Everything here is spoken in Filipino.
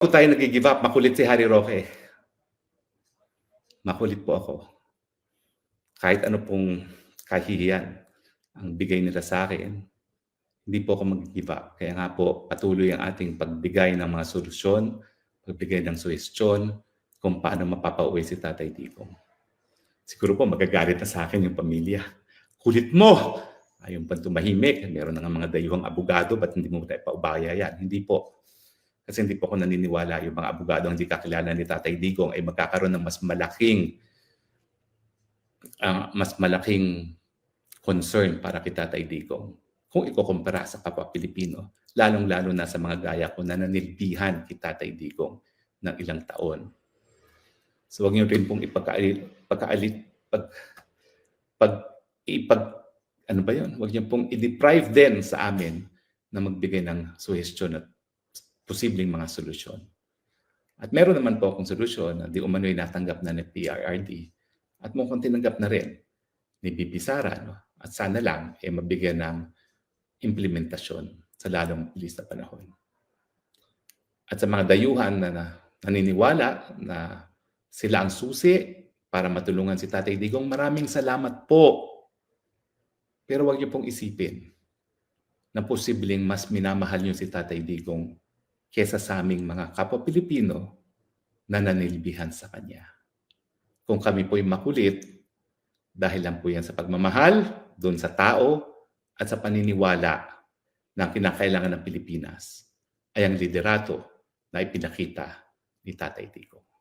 po tayo nag-give up. Makulit si Harry Roque. Makulit po ako. Kahit ano pong kahihiyan ang bigay nila sa akin, hindi po ako mag-give up. Kaya nga po, patuloy ang ating pagbigay ng mga solusyon, pagbigay ng suhestyon kung paano mapapauwi si Tatay Digong. Siguro po magagalit na sa akin yung pamilya. Kulit mo! Ayaw pa tumahimik. Meron na nga mga dayuhang abogado, ba't hindi mo tayo paubaya yan? Hindi po. Kasi hindi po ako naniniwala yung mga abogado ang hindi kakilala ni Tatay Digong ay magkakaroon ng mas malaking ah, mas malaking concern para kay Tatay Digong kung ikukumpara sa kapwa Pilipino, lalong-lalo na sa mga gaya ko na nanilbihan kay Tatay Digong ng ilang taon. So wag niyo rin pong ipagkaalit, pagkaalit, pag, pag, ipag, ano ba yun? Wag niyo pong i-deprive din sa amin na magbigay ng suggestion at posibleng mga solusyon. At meron naman po akong solusyon na di umano'y natanggap na ng PRRD at mukhang tinanggap na rin ni BP Sara. No? At sana lang eh, mabigyan ng implementasyon sa lalong bilis na panahon. At sa mga dayuhan na, na naniniwala na sila ang susi para matulungan si Tatay Digong, maraming salamat po. Pero huwag niyo pong isipin na posibleng mas minamahal niyo si Tatay Digong kesa sa aming mga kapwa Pilipino na nanilbihan sa Kanya. Kung kami po'y makulit, dahil lang po yan sa pagmamahal, doon sa tao, at sa paniniwala na ang kinakailangan ng Pilipinas ay ang liderato na ipinakita ni Tatay Tico.